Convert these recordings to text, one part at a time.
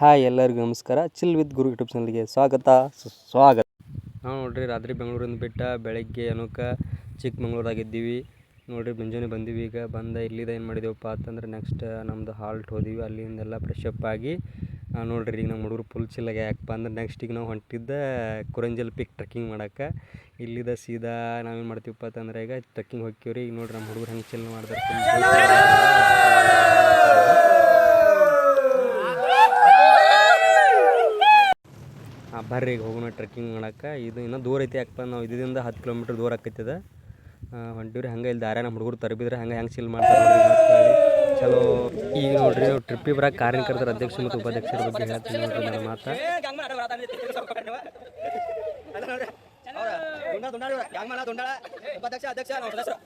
Hi ಎಲ್ಲರಿಗೂ ನಮಸ್ಕಾರ. Chill with Guru YouTube ಚಾನಲ್ಗೆ ಸ್ವಾಗತ. ಸ್ವಾಗತ. ನಾವು ನೋಡ್ರಿ, ರಾತ್ರಿ ಬೆಂಗಳೂರಿಂದ ಬಿಟ್ಟ ಬೆಳಗ್ಗೆ ಅನುಕ ಚಿಕ್ಕಮಂಗ್ಳೂರಾಗಿದ್ದೀವಿ. ನೋಡ್ರಿ, ಮುಂಜಾನೆ ಬಂದೀವಿ. ಈಗ ಬಂದ ಇಲ್ಲಿದ ಏನು ಮಾಡಿದೇವಪ್ಪ ಅಂತಂದ್ರೆ ನೆಕ್ಸ್ಟ್ ನಮ್ಮದು ಹಾಲ್ಟ್ ಹೋದಿವಿ. ಅಲ್ಲಿಂದೆಲ್ಲ ಫ್ರೆಶ್ ಅಪ್ ಆಗಿ ನೋಡ್ರಿ, ಈಗ ನಮ್ಮ ಹುಡುಗರು ಫುಲ್ ಚಿಲ್ಲಾಗ ಯಾಕಪ್ಪ ಅಂದ್ರೆ ನೆಕ್ಸ್ಟ್ ಈಗ ನಾವು ಹೊಂಟಿದ್ದ ಕುರಂಜಲ್ ಪಿಕ್ ಟ್ರೆಕ್ಕಿಂಗ್ ಮಾಡೋಕ್ಕೆ ಇಲ್ಲಿದ ಸೀದಾ ನಾವೇನು ಮಾಡ್ತೀವಪ್ಪ ಅಂತಂದ್ರೆ ಈಗ ಟ್ರೆಕ್ಕಿಂಗ್ ಹೋಗ್ತೀವ್ರಿ. ಈಗ ನೋಡ್ರಿ, ನಮ್ಮ ಹುಡುಗರು ಹೆಂಗೆ ಚಿಲ್ ಮಾಡ್ತಾರೆ ಬರ್ರಿ ಈಗ ಹೋಗೋಣ ಟ್ರೆಕ್ಕಿಂಗ್ ಮಾಡಕ್ಕೆ ಇದು ಇನ್ನೂ ದೂರ ಐತಿ ಯಾಕಪ್ಪ ನಾವು ಇದರಿಂದ ಹತ್ತು ಕಿಲೋಮೀಟ್ರ್ ದೂರ ಆಕೈತದ ಹೊಂಟಿವ್ರಿ ಹಂಗೆ ಇಲ್ಲಿ ದಾರ್ಯ ನಮ್ಮ ಹುಡುಗರು ತರಬಿದ್ರೆ ಹಂಗೆ ಹೆಂಗೆ ಚಿಲ್ ಮಾಡ್ತಾರೆ ಚಲೋ ಈಗ ನೋಡ್ರಿ ನಾವು ಟ್ರಿಪ್ಪಿಗೆ ಬರೋ ಕಾರಣ ಕರೆದ್ರೆ ಅಧ್ಯಕ್ಷ ಮತ್ತು ಉಪಾಧ್ಯಕ್ಷರ ಬಗ್ಗೆ ಹೇಳ್ತೀನಿ ನೋಡ್ರಿ ನನ್ನ ಮಾತು ಉಪಾಧ್ಯಕ್ಷ ಅಧ್ಯಕ್ಷ ಸದಸ್ಯರು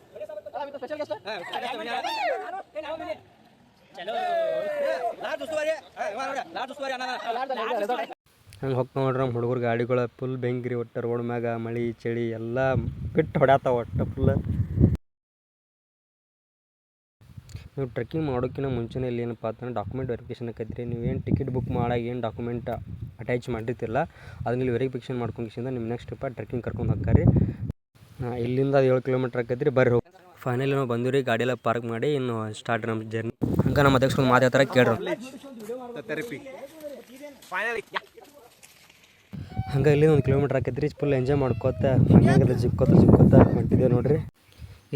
ಲಾಡ್ಜ್ ಉಸ್ತುವಾರಿ ಲಾಡ್ಜ್ ಉಸ್ತುವಾರಿ ಅಣ್ಣ ಹಂಗೆ ಹೋಗ್ತಾ ನೋಡ್ರಿ ನಮ್ಮ ಹುಡುಗರು ಗಾಡಿಗಳು ಫುಲ್ ಬೆಂಗ್ರಿ ಒಟ್ಟು ರೋಡ್ ಮ್ಯಾಗ, ಮಳೆ, ಚಳಿ ಎಲ್ಲ ಬಿಟ್ಟು ಹೊಡ್ಯಾತಾವ ಒಟ್ಟು ಫುಲ್ ನೀವು ಟ್ರೆಕ್ಕಿಂಗ್ ಮಾಡೋಕ್ಕಿಂತ ಮುಂಚೆನೇ ಇಲ್ಲಿ ಏನಪ್ಪ ಅಂತಂದ್ರೆ ಡಾಕ್ಯುಮೆಂಟ್ ವೆರಿಫಿಕೇಷನ್ ಆಕೈತ್ರಿ ನೀವು ಏನು ಟಿಕೆಟ್ ಬುಕ್ ಮಾಡಾಗ ಏನು ಡಾಕ್ಯುಮೆಂಟ್ ಅಟ್ಯಾಚ್ ಮಾಡಿರ್ತಿಲ್ಲ ಅದನ್ನ ಇಲ್ಲಿ ವೆರಿಫಿಕೇಷನ್ ಮಾಡ್ಕೊಂಡಿಸಿಂದ ನಿಮ್ಮ ನೆಕ್ಸ್ಟ್ ಟ್ರಿಪ್ಪ ಟ್ರೆಕ್ಕಿಂಗ್ ಕರ್ಕೊಂಡು ಹೋಗ್ತಾರೆ ಇಲ್ಲಿಂದ ಅದು ಏಳು ಕಿಲೋಮೀಟ್ರ್ ಆಕೈತ್ರಿ, ಬರ್ರಿ ಹೋಗಿ. ಫೈನಲಿ ನಾವು ಗಾಡಿ ಎಲ್ಲ ಪಾರ್ಕ್ ಮಾಡಿ, ಇನ್ನು ಸ್ಟಾರ್ಟ್ ನಮ್ಮ ಜರ್ನಿ ಹಂಗೆ ನಮ್ಮ ಅಧ್ಯಕ್ಷರು ಮಾತಾಡ್ತಾರೆ ಕೇಳ್ರಿ. ಹಂಗೆ ಇಲ್ಲಿ ಒಂದು ಕಿಲೋಮೀಟ್ರ್ ಆಕೈತ್ರಿ ಫುಲ್ ಎಂಜಾಯ್ ಮಾಡ್ಕೋತ ಹಂಗಾಗದ ಜಿಕ್ಕೋತ ಜಿಕ್ಕೋತ ಹೊಂಟಿದ್ದೇವೆ ನೋಡಿರಿ.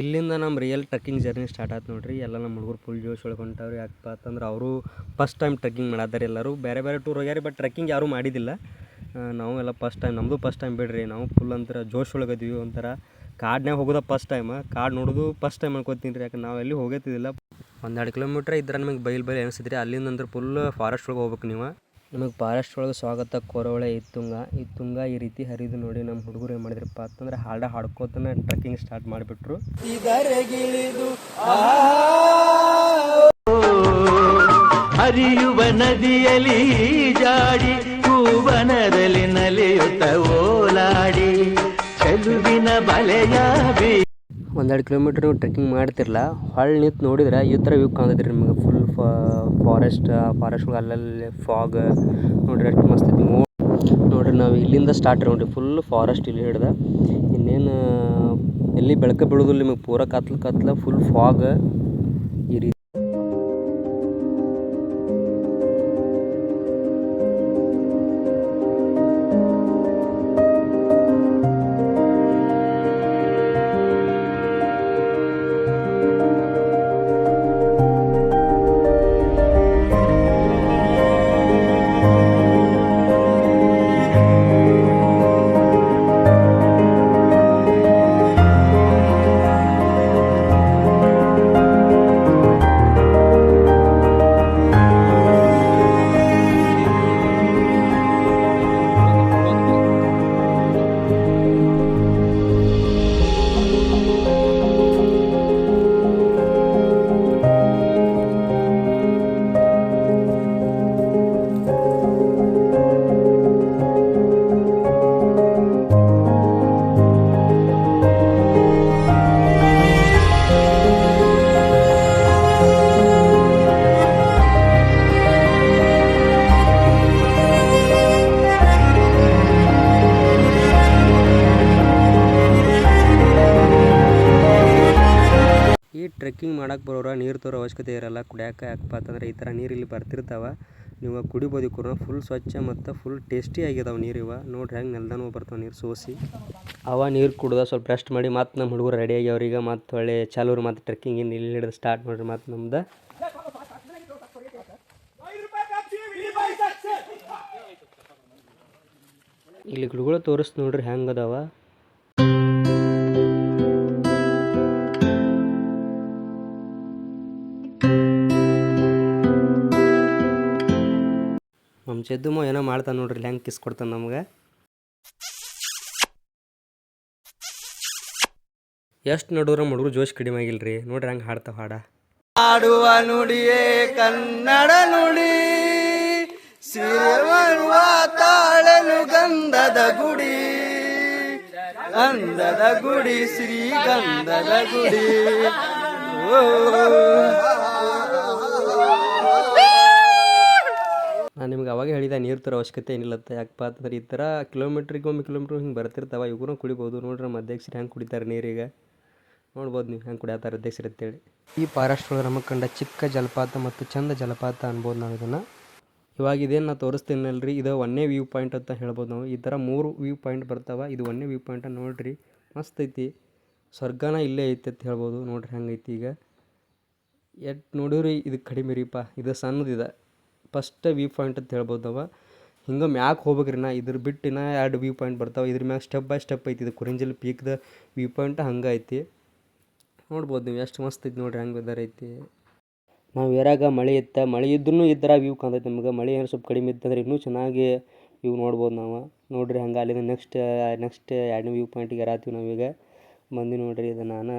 ಇಲ್ಲಿಂದ ನಮ್ಮ ರಿಯಲ್ ಟ್ರಕ್ಕಿಂಗ್ ಜರ್ನಿ ಸ್ಟಾರ್ಟ್ ಆಯ್ತು ನೋಡಿರಿ. ಎಲ್ಲ ನಮ್ಮ ಹುಡುಗರು ಫುಲ್ ಜೋಶ್ ಒಳಗೆ ಹೊಂಟವ್ರಿ. ಯಾಕಪ್ಪ ಅಂತಂದ್ರೆ ಅವರು ಫಸ್ಟ್ ಟೈಮ್ ಟ್ರೆಕ್ಕಿಂಗ್ ಮಾಡಾದಾರೆ ಎಲ್ಲರೂ. ಬೇರೆ ಬೇರೆ ಟೂರ್ ಹೋಗ್ಯಾರಿ ಬಟ್ ಟ್ರಕ್ಕಿಂಗ್ ಯಾರೂ ಮಾಡಿದ್ದಿಲ್ಲ ನಾವು ಎಲ್ಲ ಫಸ್ಟ್ ಟೈಮ್ ನಮ್ಮದು ಫಸ್ಟ್ ಟೈಮ್ ಬಿಡ್ರಿ. ನಾವು ಫುಲ್ ಅಂತರ ಜೋಶ್ ಒಳಗೆ ಇದೀವಿ ಒಂಥರ. ಕಾಡ್ನ್ಯಾಗ ಹೋಗೋದ ಫಸ್ಟ್ ಟೈಮ್ ಕಾಡ್ ನೋಡೋದು ಫಸ್ಟ್ ಟೈಮ್ ಅನ್ಕೋತೀನಿ ರೀ. ಯಾಕೆ ನಾವು ಎಲ್ಲಿ ಹೋಗತ್ತಿದ್ದಿಲ್ಲ. ಒಂದೆರಡು ಕಿಲೋಮೀಟ್ರ್ ಇದ್ರೆ ನಮಗೆ ಬೈಲ್ ಬೈಲ್ ಅನಿಸಿದ್ರಿ ಅಲ್ಲಿಂದ ಅಂದ್ರೆ ಫುಲ್ ಫಾರೆಸ್ಟ್ ಒಳಗೆ ಹೋಗ್ಬೇಕು ನೀವು. ನಮಗೆ ಫಾರೆಸ್ಟ್ ಒಳಗೆ ಸ್ವಾಗತ ಕೊರವಳೆ ಇತ್ತುಂಗ ಇತ್ತುಂಗ ಈ ರೀತಿ ಹರಿದು ನೋಡಿ ನಮ್ಮ ಹುಡುಗರು ಏನು ಮಾಡಿದ್ರಪ್ಪ ಅಂತಂದ್ರೆ ಹಾಡ ಹಾಡ್ಕೋತನ ಟ್ರೆಕ್ಕಿಂಗ್ ಸ್ಟಾರ್ಟ್ ಮಾಡಿಬಿಟ್ರು. ಹರಿಯುವ ನದಿಯಲಿ ಜಾಡಿ ಹೂವನದಲ್ಲಿ ನಲಿಯುತ್ತ ಓಲಾಡಿ ಚೆಲುವಿನ ಬಲೆಯ ಒಂದೆರಡು ಕಿಲೋಮೀಟ್ರ್ ಟ್ರೆಕ್ಕಿಂಗ್ ಮಾಡ್ತಿರಲ್ಲ ಹೊಳ್ಳಿ ನಿಂತು ನೋಡಿದ್ರೆ ಈ ಥರ ವ್ಯೂ ಕಾಣ್ತೈತ್ರಿ ನಿಮಗೆ. ಫಾರೆಸ್ಟ್ ಫಾರೆಸ್ಟ್ ಒಳಗೆ ಅಲ್ಲಲ್ಲಿ ಫಾಗ್ ನೋಡ್ರಿ ಎಷ್ಟು ಮಸ್ತ್ ಐತಿ. ನೋಡ್ರಿ ನಾವು ಇಲ್ಲಿಂದ ಸ್ಟಾರ್ಟ್ ನೋಡ್ರಿ ಫುಲ್ ಫಾರೆಸ್ಟ್ ಇಲ್ಲಿ ಹಿಡ್ದ. ಇನ್ನೇನು, ಎಲ್ಲಿ ಬೆಳಕು ಬೀಳೋದಿಲ್ಲ ನಿಮಗೆ, ಪೂರ ಕತ್ಲು ಕತ್ಲ ಫುಲ್ ಫಾಗ್ ಟ್ರೆಕ್ಕಿಂಗ್ ಮಾಡಕ್ಕೆ ಬರೋರ ನೀರು ತರೋ ಅವಶ್ಯಕತೆ ಇರಲ್ಲ. ಕುಡಿಯೋಕೆ ಯಾಕಪ್ಪ ಅಂತಂದ್ರೆ ಈ ಥರ ನೀರು ಇಲ್ಲಿ ಬರ್ತಿರ್ತಾವ. ನೀವು ಕುಡಿಬೋದು ಕೂಡ ಫುಲ್ ಸ್ವಚ್ಛ ಮತ್ತು ಫುಲ್ ಟೇಸ್ಟಿ ಆಗಿದಾವೆ ನೀರು ಇವ. ನೋಡ್ರಿ ಹೆಂಗೆ ನೆಲ್ದನೂ ಬರ್ತಾವೆ ನೀರು ಸೋಸಿ. ಅವ ನೀರು ಕುಡ್ದ ಸ್ವಲ್ಪ ರೆಸ್ಟ್ ಮಾಡಿ ಮತ್ತು ನಮ್ಮ ಹುಡುಗರು ರೆಡಿ ಅವ್ರಿಗೆ ಮತ್ತು ಒಳ್ಳೆ ಚಾಲೂರು ಮತ್ತು ಟ್ರೆಕ್ಕಿಂಗ್ ಇನ್ನು ಇಲ್ಲಿ ಹಿಡಿದು ಸ್ಟಾರ್ಟ್ ಮಾಡಿರಿ ಮತ್ತು ನಮ್ದು. ಇಲ್ಲಿ ಗಿಡಗಳು ತೋರಿಸ್ ನೋಡ್ರಿ ಹೆಂಗೆ ಅದಾವ. ನಮ್ಮ ಏನೋ ಮಾಡ್ತಾನೆ ನೋಡ್ರಿ ಹೆಂಗೆ ಕಿಸ್ ಕೊಡ್ತಾನೆ ನಮ್ಗೆ. ಎಷ್ಟು ನೋಡಿದ್ರೆ ಹುಡುಗರು ಜೋಶ್ ಕಡಿಮೆ ಆಗಿಲ್ರಿ, ನೋಡ್ರಿ ಹಂಗೆ ಹಾಡ್ತಾವ ಹಾಡ. ಹಾಡುವ ನುಡಿಯೇ ಕನ್ನಡ ನುಡಿ ತಾಳಲು ಗಂಧದ ಗುಡಿ ಗಂಧದ ಗುಡಿ, ಶ್ರೀಗಂಧದ ಗುಡಿ. ಅವಾಗ ಹೇಳಿದೆ ನೀರು ತರೋ ಅವಶ್ಯಕತೆ ಏನಿಲ್ಲತ್ತೆ ಯಾಕಪ್ಪ ಅಂತಂದ್ರೆ ಈ ಥರ ಕಿಲೋಮೀಟ್ರಿಗೆ ಒಮ್ಮೆ ಕಿಲೋಮೀಟ್ರ್ ಹಿಂಗೆ ಬರ್ತಿರ್ತಾವೆ ಇವ್ರೂ ಕುಡಿಬೋದು. ನೋಡ್ರಿ ನಮ್ಮ ಅಧ್ಯಕ್ಷರು ಹೆಂಗೆ ಕುಡಿತಾರೆ ನೀರಿಗೆ ನೋಡ್ಬೋದು ನೀವು ಹೆಂಗೆ ಕುಡಿಯತ್ತಾರೆ ಅಧ್ಯಕ್ಷರು ಅಂತೇಳಿ. ಈ ಫಾರೆಸ್ಟ್ ಒಳಗೆ ನಮಗೆ ಕಂಡ ಚಿಕ್ಕ ಜಲಪಾತ ಮತ್ತು ಚಂದ ಜಲಪಾತ ಅನ್ಬೋದು ನಾವು ಇದನ್ನು. ಇವಾಗ ಇದೇನು ನಾ ತೋರಿಸ್ತೀನಲ್ರಿ ಇದು ಒಂದೇ ವ್ಯೂ ಪಾಯಿಂಟ್ ಅಂತ ಹೇಳ್ಬೋದು ನಾವು. ಈ ಥರ ಮೂರು ವ್ಯೂ ಪಾಯಿಂಟ್ ಬರ್ತಾವೆ, ಇದು ಒಂದೇ ವ್ಯೂ ಪಾಯಿಂಟ್ ನೋಡ್ರಿ. ಮಸ್ತ್ ಐತಿ. ಸ್ವರ್ಗನ ಇಲ್ಲೇ ಐತಿ ಅಂತ ಹೇಳ್ಬೋದು. ನೋಡ್ರಿ ಹೆಂಗೈತಿ ಈಗ. ಎಟ್ ನೋಡಿರಿ ಇದು ಕಡಿಮೆ ರೀಪ, ಇದು ಸಣ್ಣದಿದೆ. ಫಸ್ಟ್ ವ್ಯೂ ಪಾಯಿಂಟ್ ಅಂತ ಹೇಳ್ಬೋದು ನಾವು. ಹಿಂಗೆ ಮ್ಯಾಕ್ ಹೋಗ್ಬೇಕ್ರಿ ನಾ? ಇದ್ರ ಬಿಟ್ಟು ಇನ್ನ ಎರಡು ವ್ಯೂ ಪಾಯಿಂಟ್ ಬರ್ತಾವೆ. ಇದ್ರ ಮ್ಯಾಗ ಸ್ಟೆಪ್ ಬೈ ಸ್ಟೆಪ್ ಐತಿ ಇದು. ಕುರಿಂಜಲ್ ಪೀಕ್ದ ವ್ಯೂ ಪಾಯಿಂಟ್ ಹಂಗೆ ಐತಿ. ನೋಡ್ಬೋದು ನೀವು ಎಷ್ಟು ಮಸ್ತ್ ಐತಿ ನೋಡ್ರಿ ಹಂಗೆ ವೆದರ್ ಐತಿ. ನಾವು ಏರಾಗ ಮಳೆ ಇತ್ತ, ಮಳೆ ಇದ್ರೂ ಥರ ವ್ಯೂ ಕಾಣ್ತೈತೆ ನಮ್ಗೆ. ಮಳೆ ಏನು ಸ್ವಲ್ಪ ಕಡಿಮೆ ಇತ್ತಂದ್ರೆ ಇನ್ನೂ ಚೆನ್ನಾಗಿ ವ್ಯೂ ನೋಡ್ಬೋದು ನಾವು. ನೋಡ್ರಿ ಹಂಗೆ ಅಲ್ಲಿಂದ ನೆಕ್ಸ್ಟ್ ನೆಕ್ಸ್ಟ್ ಎರಡನೇ ವ್ಯೂ ಪಾಯಿಂಟಿಗೆ ಯಾರಾತೀವಿ ನಾವೀಗ. ಬಂದು ನೋಡ್ರಿ ಇದು ನಾನು.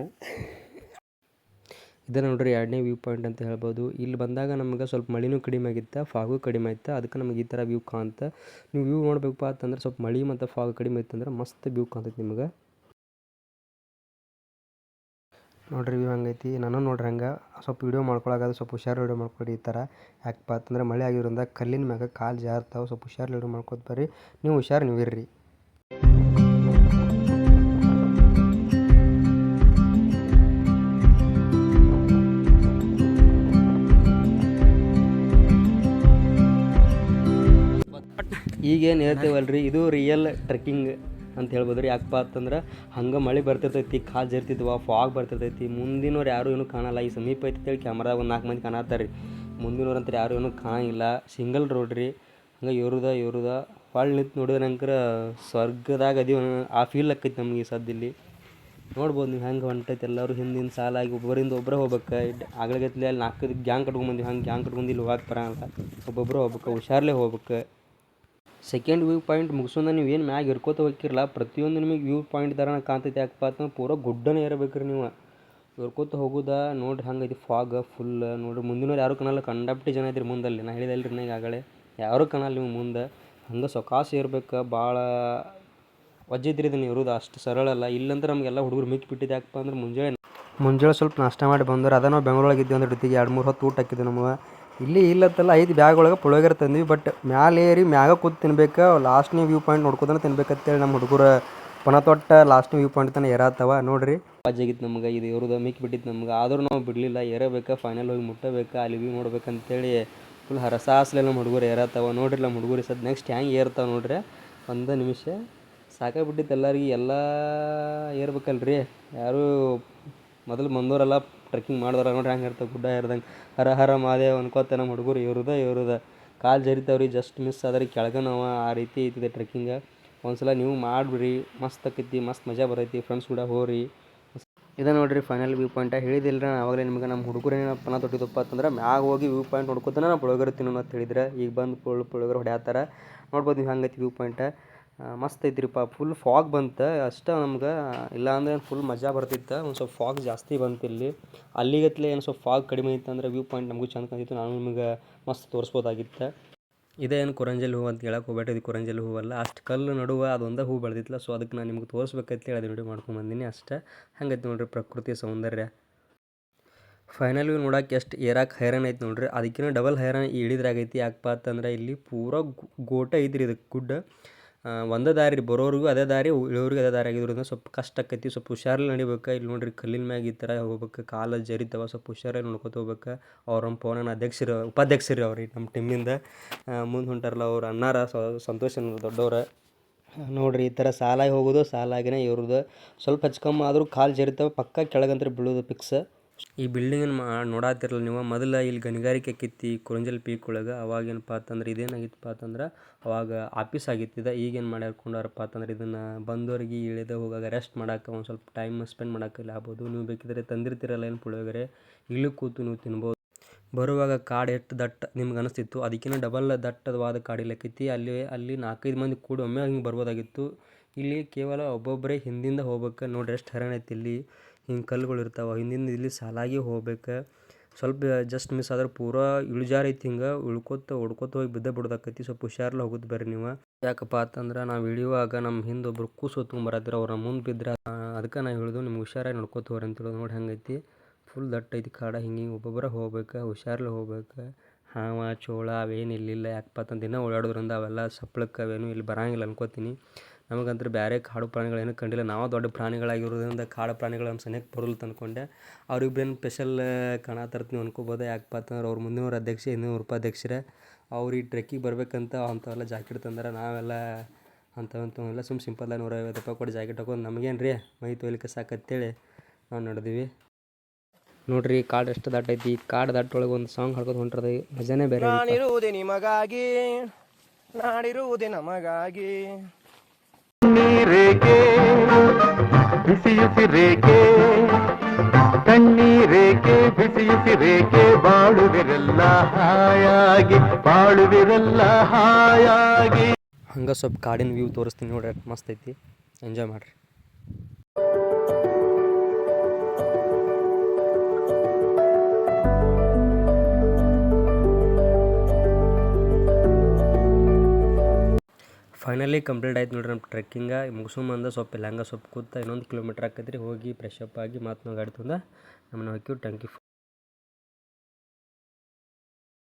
ಇದು ನೋಡ್ರಿ ಎರಡನೇ ವ್ಯೂ ಪಾಯಿಂಟ್ ಅಂತ ಹೇಳ್ಬೋದು. ಇಲ್ಲಿ ಬಂದಾಗ ನಮ್ಗೆ ಸ್ವಲ್ಪ ಮಳೆನೂ ಕಡಿಮೆ ಆಗಿತ್ತು ಫಾಗು ಕಡಿಮೆ ಆಯ್ತು. ಅದಕ್ಕೆ ನಮಗೆ ಈ ಥರ ವ್ಯೂ ಕಾಣ್ತ ನೀವು ವ್ಯೂ ನೋಡಬೇಕಪ್ಪ ಅಂತಂದ್ರೆ ಸ್ವಲ್ಪ ಮಳೆ ಮತ್ತು ಫಾಗು ಕಡಿಮೆ ಇತ್ತಂದ್ರೆ ಮಸ್ತ್ ವ್ಯೂ ಕಾಣ್ತೈತಿ ನಿಮ್ಗೆ. ನೋಡ್ರಿ ವ್ಯೂ ಹಂಗೈತಿ? ನಾನು ನೋಡ್ರಿ ಹಂಗೆ, ಸ್ವಲ್ಪ ವೀಡಿಯೋ ಮಾಡ್ಕೊಳಗಾದ್ರೆ ಸ್ವಲ್ಪ ಹುಷಾರು ವೀಡಿಯೋ ಮಾಡ್ಕೊಡಿ ಈ ಥರ. ಯಾಕಪ್ಪ ಅಂತಂದ್ರೆ ಮಳೆ ಆಗಿರೋದ್ರಿಂದ ಕಲ್ಲಿನ ಮ್ಯಾಗ ಕಾಲು ಜಾರ್ತಾವೆ, ಸ್ವಲ್ಪ ಹುಷಾರು ವೀಡಿಯೋ ಮಾಡ್ಕೊತ ಬರ್ರಿ. ನೀವು ಹುಷಾರು, ನೀವು ಈಗೇನು ಹೇಳ್ತೇವಲ್ರಿ, ಇದು ರಿಯಲ್ ಟ್ರೆಕ್ಕಿಂಗ್ ಅಂತ ಹೇಳ್ಬೋದು ರೀ ಯಾಕಪ್ಪ ಅಂತಂದ್ರೆ, ಹಂಗೆ ಮಳೆ ಬರ್ತಿರ್ತೈತಿ, ಕಾಲು ಜರ್ತಿದ್ವ ಫಾಗ್ ಬರ್ತಿರ್ತೈತಿ. ಮುಂದಿನವ್ರು ಯಾರು ಏನೂ ಕಾಣಲ್ಲ. ಈ ಸಮೀಪ ಐತಿ ಹೇಳಿ ಕ್ಯಾಮ್ರಾದಾಗ ಒಂದು ನಾಲ್ಕು ಮಂದಿ ಕಾಣತ್ತಾರೆ ರೀ ಮುಂದಿನವ್ರು ಅಂತ ಯಾರು ಏನೂ ಕಾಣಂಗಿಲ್ಲ. ಸಿಂಗಲ್ ರೋಡ್ ರೀ. ಹಂಗೆ ಇವ್ರದ ಇವ್ರದ ಹೊಳ್ಳಿ ನಿಂತು ನೋಡಿದ್ರೆ ನಂತರ ಸ್ವರ್ಗದಾಗ ಅದೀವ. ಆ ಫೀಲ್ ಆಕೈತಿ ನಮಗೆ ಈ ಸದ್ದಿಲ್ಲಿ ನೋಡ್ಬೋದು ನೀವು ಹೆಂಗೆ ಹೊಂಟೈತೆ. ಎಲ್ಲರೂ ಹಿಂದಿನ ಸಾಲಾಗಿ ಒಬ್ಬರಿಂದ ಒಬ್ಬರೇ ಹೋಗ್ಬೇಕು. ಆಗ್ಲಗತ್ಲೆ ಅಲ್ಲಿ ನಾಲ್ಕು ಗ್ಯಾಂಗ್ ಕಟ್ಕೊಂಡ್ ಬಂದೀವಿ. ಹಂಗೆ ಗ್ಯಾಂಗ್ ಕಟ್ಕೊಂಡು ಇಲ್ಲಿ ಹೋಗಕ್ಕೆ ಬರೋಲ್ಲ ಒಬ್ಬೊಬ್ಬರು ಹೋಗ್ಬೇಕು. ಹುಷಾರ್ಲೆ ಹೋಗ್ಬೇಕು. ಸೆಕೆಂಡ್ ವ್ಯೂ ಪಾಯಿಂಟ್ ಮುಗಿಸೋದ ನೀವು ಏನು ಮ್ಯಾಗ ಇರ್ಕೋತ ಹೋಗಿರಲ್ಲ ಪ್ರತಿಯೊಂದು ನಿಮಗೆ ವ್ಯೂ ಪಾಯಿಂಟ್ ಥರನ ಕಾಣ್ತೈತೆ ಯಾಕಪ್ಪ ಅಂತಂದ್ರೆ ಪೂರ ಗುಡ್ಡನೇ ಇರಬೇಕ್ರಿ ನೀವು. ಇರ್ಕೋತ ಹೋಗುದ? ನೋಡ್ರಿ ಹಂಗೈತಿ ಫಾಗ್ ಫುಲ್ ನೋಡ್ರಿ ಮುಂದಿನವ್ರು ಯಾರು ಕಾಣಲ್ಲ ಕಂಡಪ್ಟಿ ಜನ ಇದ್ರಿ ಮುಂದಲ್ಲಿ. ನಾ ಹೇಳಿದಲ್ರಿ ನನಗೆ ಆಗಲೇ. ಯಾರು ಕಾಣಲ್ಲ ನೀವು ಮುಂದೆ? ಹಂಗೆ ಸೊಕಾಸು ಇರ್ಬೇಕು ಭಾಳ ವಜ್ಜಿದ್ರಿ ಇದನ್ನು ಇರೋದು. ಅಷ್ಟು ಸರಳ ಅಲ್ಲ. ಇಲ್ಲಂದ್ರೆ ನಮಗೆಲ್ಲ ಹುಡುಗರು ಮಿಕ್ಕಿ ಬಿಟ್ಟಿದ್ದು ಯಾಕಪ್ಪ ಅಂದ್ರೆ ಮುಂಜಾನೆ ಮುಂಜಾನೆ ಸ್ವಲ್ಪ ನಾಷ್ಟ ಮಾಡಿ ಬಂದ್ರೆ ಅದ ನಾವು ಬೆಂಗಳೂರಾಗ ಇದ್ದೀವಿ ಅಂದ್ರೆ ಜೊತೆಗೆ ಎರಡು ಮೂರು ಹೊತ್ತು ಊಟ ಹಾಕಿದ್ದೆ ನಮಗೆ ಇಲ್ಲಿ ಇಲ್ಲತ್ತಲ್ಲ, ಐದು ಬ್ಯಾಗ್ ಒಳಗೆ ಪುಳಿಯೋಗರೆ ತಂದ್ವಿ ಬಟ್ ಮ್ಯಾಲೆ ಏರಿ ಮ್ಯಾಗ ಕೂತು ತಿನ್ಬೇಕು ಲಾಸ್ಟ್ನೇ ವ್ಯೂ ಪಾಯಿಂಟ್ ನೋಡ್ಕೊತಾನೆ ತಿನ್ಬೇಕಂತೇಳಿ ನಮ್ಮ ಹುಡುಗರು ಪಣ ತೊಟ್ಟ ಲಾಸ್ಟ್ನೇ ವ್ಯೂ ಪಾಯಿಂಟ್ ತನಕ ಏರಾತವ, ನೋಡ್ರಿ. ಆಗಿತ್ತು ನಮ್ಗೆ, ಇದು ಇವ್ರದ್ದು ಮಿಕ್ಕಿ ಬಿಟ್ಟಿತ್ತು ನಮ್ಗೆ, ಆದರೂ ನಾವು ಬಿಡಲಿಲ್ಲ, ಏರಬೇಕು ಫೈನಲ್ ಹೋಗಿ ಮುಟ್ಟಬೇಕು, ಅಲ್ಲಿ ವ್ಯೂ ನೋಡ್ಬೇಕಂತೇಳಿ ಫುಲ್ ಹರಸಾಸ್ಲೆ ನಮ್ಮ ಹುಡುಗರು ಏರತ್ತವ ನೋಡ್ರಿ ನಮ್ಮ ಹುಡುಗರು ಸದ್ ನೆಕ್ಸ್ಟ್ ಹ್ಯಾಂಗೆ ಏರ್ತಾವ ನೋಡ್ರಿ, ಒಂದು ನಿಮಿಷ. ಸಾಕಾಗ್ಬಿಟ್ಟಿತ್ತು ಎಲ್ಲರಿಗೆ, ಎಲ್ಲ ಏರ್ಬೇಕಲ್ರಿ, ಯಾರು ಮೊದಲು ಬಂದವರೆಲ್ಲ ಟ್ರೆಕ್ಕಿಂಗ್ ಮಾಡಿದ್ರೆ ನೋಡ್ರಿ, ಹೆಂಗೆ ಇರ್ತದೆ, ಗುಡ್ಡ ಏರ್ದಂಗೆ ಹರ ಹರ ಮಾದೇವ್ ಅನ್ಕೋತ ನಮ್ಮ ಹುಡುಗರು, ಇವ್ರದ ಇವ್ರದ. ಕಾಲು ಜರಿತಾವ್ರಿ ಜಸ್ಟ್ ಮಿಸ್ ಆದ್ರೆ ಕೆಳಗೆ ನಾವು ಆ ರೀತಿ ಐತಿದೆ ಟ್ರೆಕ್ಕಿಂಗ ಒಂದ್ಸಲ ನೀವು ಮಾಡಿಬಿಡ್ರಿ, ಮಸ್ತ್ ಆಕೈತಿ, ಮಸ್ತ್ ಮಜಾ ಬರೈತಿ ಫ್ರೆಂಡ್ಸ್ ಕೂಡ ಹೋರಿ ಇದು ನೋಡ್ರಿ ಫೈನಲ್ ವ್ಯೂ ಪಾಯಿಂಟ್ ಹೇಳಿದಿಲ್ಲ ನಾನು ಆವಾಗಲೇ ನಿಮಗೆ ನಮ್ಮ ಹುಡುಗರು ಏನಪ್ಪ ನಾ ತೊಟ್ಟಿದಪ್ಪ ಅಂತಂದ್ರೆ, ಮ್ಯಾಗ ಹೋಗಿ ವ್ಯೂ ಪಾಯಿಂಟ್ ನೋಡ್ಕೊತಾನೆ ನಾನು ಪುಳೋಗರೆ ಅಂತ ಹೇಳಿದ್ರೆ, ಈಗ ಬಂದು ಪುಳ್ ಪುಳೋಗರೆ ಹೊಡ್ಯಾತಾರ. ನೋಡ್ಬೋದು ನೀವು ಹಂಗೈತಿ ವ್ಯೂ ಪಾಯಿಂಟ್ ಮಸ್ತ್ ಐತ್ರಿಪ್ಪ. ಫುಲ್ ಫಾಗ್ ಬಂತು. ಅಷ್ಟೇ ನಮ್ಗೆ ಇಲ್ಲ ಅಂದ್ರೆ ಫುಲ್ ಮಜಾ ಬರ್ತಿತ್ತು. ಒಂದು ಸ್ವಲ್ಪ ಫಾಗ್ ಜಾಸ್ತಿ ಬಂತು ಇಲ್ಲಿ. ಅಲ್ಲಿಗತ್ಲೆ ಏನು ಸ್ವಲ್ಪ ಫಾಗ್ ಕಡಿಮೆ ಇತ್ತು ಅಂದ್ರೆ ವ್ಯೂ ಪಾಯಿಂಟ್ ನಮಗೂ ಚಂದ ಕಾಣ್ತಿತ್ತು. ನಾನು ನಿಮಗೆ ಮಸ್ತ್ ತೋರಿಸ್ಬೋದಾಗಿತ್ತು. ಇದೇನು ಕೊರಂಜಲ್ ಹೂವು ಅಂತ ಹೇಳಕ್ಕೆ ಹೋಗ್ಬೇಡ್ರಿ. ಇದು ಕೊರಂಜಲ್ ಹೂವಲ್ಲ ಅಷ್ಟು ಕಲ್ಲು ನಡುವ ಅದೊಂದೇ ಹೂ ಬೆಳೆದಿತ್ತಲ್ಲ. ಸೊ ಅದಕ್ಕೆ ನಾನು ನಿಮ್ಗೆ ತೋರಿಸ್ಬೇಕಂತ ಹೇಳಿ ನೋಡಿ ಮಾಡ್ಕೊಂಡು ಬಂದೀನಿ ಅಷ್ಟೇ. ಹಂಗೈತೆ ನೋಡಿರಿ ಪ್ರಕೃತಿ ಸೌಂದರ್ಯ. ಫೈನಲ್ ವ್ಯೂ ನೋಡಕ್ಕೆ ಎಷ್ಟು ಏರಾಕ್ ಹೈರಾಣ ಐತೆ ನೋಡ್ರಿ. ಅದಕ್ಕಿಂತ ಡಬಲ್ ಹೈರಾಣ ಇಳಿದ್ರಾಗೈತಿ. ಯಾಕಪ್ಪ ಅಂತಂದ್ರೆ ಇಲ್ಲಿ ಪೂರ ಗೋಟ ಐತ್ರಿ ಇದಕ್ಕೆ ಗುಡ್ಡ. ಒಂದೇ ದಾರಿ ಬರೋರಿಗೂ ಅದೇ ದಾರಿ ಇಳೋರಿಗೂ ಅದೇ ದಾರಿ ಆಗಿದ್ರಿಂದ ಸ್ವಲ್ಪ ಕಷ್ಟ ಆಕೈತಿ, ಸ್ವಲ್ಪ ಹುಷಾರಲ್ಲಿ ನಡಿಬೇಕು. ಇಲ್ಲಿ ನೋಡ್ರಿ ಕಲ್ಲಿನ ಮ್ಯಾಗ ಈ ಥರ ಹೋಗ್ಬೇಕು, ಕಾಲು ಜರಿತಾವ, ಸ್ವಲ್ಪ ಹುಷಾರಲ್ಲಿ ನೋಡ್ಕೊತ ಹೋಗ್ಬೇಕು. ಅವ್ರ ನಮ್ಮ ಫೋನನ ಅಧ್ಯಕ್ಷರು, ಉಪಾಧ್ಯಕ್ಷರು ಅವ್ರಿಗೆ ನಮ್ಮ ಟೀಮಿಂದ. ಮುಂದೆ ಹೊಂಟಾರಲ್ಲ ಅವ್ರು ಅನ್ನಾರ ಸಂತೋಷ ದೊಡ್ಡವ್ರ. ನೋಡ್ರಿ ಈ ಥರ ಸಾಲಾಗಿ ಹೋಗೋದು, ಸಾಲಾಗಿನೇ ಇವ್ರದ್ದು ಸ್ವಲ್ಪ ಹೆಚ್ಚು ಆದರೂ ಕಾಲು ಜರಿತಾವೆ, ಪಕ್ಕ ಕೆಳಗಂತ್ರ ಬೀಳೋದು ಫಿಕ್ಸ್ ಈ ಬಿಲ್ಡಿಂಗ್ ಅನ್ನು ನೋಡಾತಿರಲ್ಲ ನೀವು. ಮೊದಲ ಇಲ್ಲಿ ಗಣಿಗಾರಿಕೆ ಕಿತ್ತಿ ಕುರಂಜಲ್ ಪೀಕ್ ಒಳಗೆ ಅವಾಗ ಏನಪ್ಪ ಅಂತಂದ್ರೆ ಇದೇನಾಗಿತ್ತಪ್ಪ ಅಂತಂದ್ರೆ ಅವಾಗ ಆಫೀಸ್ ಆಗಿತ್ತಿದ. ಈಗೇನು ಮಾಡ್ಯಾರಪ್ಪ ಅಂತಂದ್ರೆ ಇದನ್ನು ಬಂದವರಿಗೆ ಇಳಿದ ಹೋಗಾಗ ರೆಸ್ಟ್ ಮಾಡೋಕೆ ಒಂದು ಸ್ವಲ್ಪ ಟೈಮ್ ಸ್ಪೆಂಡ್ ಮಾಡೋಕೆ ಇಲ್ಲಿ ಆಗ್ಬೋದು. ನೀವು ಬೇಕಿದ್ರೆ ತಂದಿರ್ತೀರಲ್ಲ ಏನು ಪುಳಿಯೋಗರೆ. ಇಲ್ಲಿ ಕೂತು ನೀವು ತಿನ್ಬೋದು. ಬರುವಾಗ ಕಾಡು ಎಷ್ಟು ದಟ್ಟ ನಿಮ್ಗೆ ಅನಿಸ್ತಿತ್ತು. ಅದಕ್ಕಿಂತ ಡಬಲ್ ದಟ್ಟವಾದ ಇಲ್ಲಕ್ಕೈತಿ ಅಲ್ಲಿ ಅಲ್ಲಿ ನಾಲ್ಕೈದು ಮಂದಿ ಕೂಡಿ ಒಮ್ಮೆ ಹಿಂಗೆ ಬರ್ಬೋದಾಗಿತ್ತು. ಇಲ್ಲಿ ಕೇವಲ ಒಬ್ಬೊಬ್ಬರೇ ಹಿಂದಿಂದ ಹೋಗ್ಬೇಕು. ನೋಡಿ ಎಷ್ಟು ಹೈರಾಣ ಐತಿ ಇಲ್ಲಿ. ಹಿಂಗೆ ಕಲ್ಲುಗಳು ಇರ್ತಾವೆ ಹಿಂದಿಂದ ಇಲ್ಲಿ ಸಾಲಾಗಿ ಹೋಗ್ಬೇಕು. ಸ್ವಲ್ಪ ಜಸ್ಟ್ ಮಿಸ್ ಆದ್ರೆ ಪೂರಾ ಇಳಿಜಾರು ಐತಿ ಹಿಂಗೆ ಉಳ್ಕೊತ ಉಡ್ಕೊತ ಹೋಗಿ ಬಿದ್ದ ಬಿಡೋದಾಕೈತಿ ಸ್ವಲ್ಪ ಹುಷಾರ್ಲ ಹೋಗುದು ಬರ್ರಿ ನೀವು. ಯಾಕಪ್ಪ ಅಂತಂದ್ರೆ ನಾವು ಇಳಿಯುವಾಗ ನಮ್ಮ ಹಿಂದೆ ಒಬ್ರು ಕೂಸು ಹೊತ್ಕೊಂಬರತ್ತಿರ, ಅವ್ರ ಮುಂದೆ ಬಿದ್ದರೆ ಅದಕ್ಕೆ ನಾನು ಹೇಳಿದು ನಿಮ್ಗೆ ಹುಷಾರಾಗಿ ನೋಡ್ಕೊತ ಹೋಗ್ರಿ ಅಂತ ಹೇಳೋದು ನೋಡಿ ಹಂಗೈತಿ. ಫುಲ್ ದಟ್ಟ ಐತಿ ಕಾಡ, ಹಿಂಗೆ ಹಿಂಗೆ ಒಬ್ಬೊಬ್ಬರ ಹೋಗ್ಬೇಕು, ಹುಷಾರ್ಲೆ ಹೋಗ್ಬೇಕು. ಹಾವ, ಚೋಳ ಅವೇನು ಇಲ್ಲಿಲ್ಲ, ಯಾಕಪ್ಪ ಅಂತ ದಿನ ಓಡಾಡೋದ್ರಿಂದ ಅವೆಲ್ಲ ಸಪ್ಳಕ್ಕೆ ಅವೇನು ಇಲ್ಲಿ ಬರಂಗಿಲ್ಲ ಅನ್ಕೋತೀನಿ. ನಮಗಂತೂ ಬೇರೆ ಕಾಡು ಪ್ರಾಣಿಗಳೇನು ಕಂಡಿಲ್ಲ. ನಾವು ದೊಡ್ಡ ಪ್ರಾಣಿಗಳಾಗಿರೋದ್ರಿಂದ ಕಾಡು ಪ್ರಾಣಿಗಳು ನಮ್ಮ ಸನಿಹಕ್ಕೆ ಬರಲ್ಲ ಅವ್ರಿಗೆ ಅವ್ರಿಬ್ರೇನು ಸ್ಪೆಷಲ್ ಕಾಣತ್ತರ್ತ ನೀವು ಅನ್ಕೋಬೋದು? ಯಾಕಪ್ಪ ಅಂತಂದ್ರೆ ಅವ್ರ ಮುಂದಿನವ್ರ ಅಧ್ಯಕ್ಷ ಇನ್ನೂರು ಉಪಾಧ್ಯಕ್ಷರೇ. ಅವ್ರು ಈ ಟ್ರೆಕ್ಕಿಗೆ ಬರಬೇಕಂತ ಅಂಥವೆಲ್ಲ ಜಾಕೆಟ್ ತಂದ್ರೆ. ನಾವೆಲ್ಲ ಅಂಥವಂಥವೆಲ್ಲ ಸುಮ್ಮ ಸಿಂಪಲ್ ನೂರ ಐವತ್ತು ರೂಪಾಯಿ ಕೊಟ್ಟು ಜಾಕೆಟ್ ಹಾಕೊಂಡು ನಮಗೇನು ರೀ? ಮೈ ತೊಯ್ಲಿಕ್ಕೆ ಸಾಕತ್ತೇಳಿ ನಾವು ನಡೆದೀವಿ. ನೋಡ್ರಿ ಕಾಡು ಎಷ್ಟು ದಾಟೈತಿ ಕಾಡು ದಾಟೊಳಗೆ ಒಂದು ಸಾಂಗ್ ಹಾಡ್ಕೊಂಡು ಹೊಂಟ್ರದ ಮಜಾನೇ ಬೇರೆ. ನಾನಿರುವುದೇ ನಿಮಗಾಗಿ, ನಾಡಿರುವುದೇ ನಮಗಾಗಿ. ಕಣ್ಣೀರೇಕೆ? ಬಿಸಿಯುಸಿರೇಕೆ? ಕಣ್ಣೀರೇಕೆ? ಬಿಸಿಯುಸಿರೇಕೆ? ಬಾಳುವಿರಲ್ಲ ಹಾಯಾಗಿ ಬಾಳುವಿರಲ್ಲ ಹಾಯಾಗಿ. ಹಂಗ ಸ್ವಲ್ಪ ಕಾಡಿನ ವ್ಯೂ ತೋರಿಸ್ತೀನಿ ನೋಡ್ರಿ ಮಸ್ತ್ ಐತಿ. ಎಂಜಾಯ್ ಮಾಡಿರಿ. ಫೈನಲಿ ಕಂಪ್ಲೀಟ್ ಆಯ್ತು ನೋಡ್ರಿ ನಮ್ಮ ಟ್ರೆಕ್ಕಿಂಗ ಮುಗಿಸ್ಕೊಂಬಂದ ಸ್ವಲ್ಪ ಇಲ್ಲ ಹಂಗೆ ಸ್ವಲ್ಪ ಕೂತ ಇನ್ನೊಂದು ಕಿಲೋಮೀಟ್ರ್ ಆಕತ್ರಿ ಹೋಗಿ ಫ್ರೆಶ್ ಅಪ್ ಆಗಿ ಮಾತು ನಾವು ಗಾಡಿ ತಂದ ನಮ್ಮನ್ನ ಹಾಕಿವಿ ಟಂಕಿ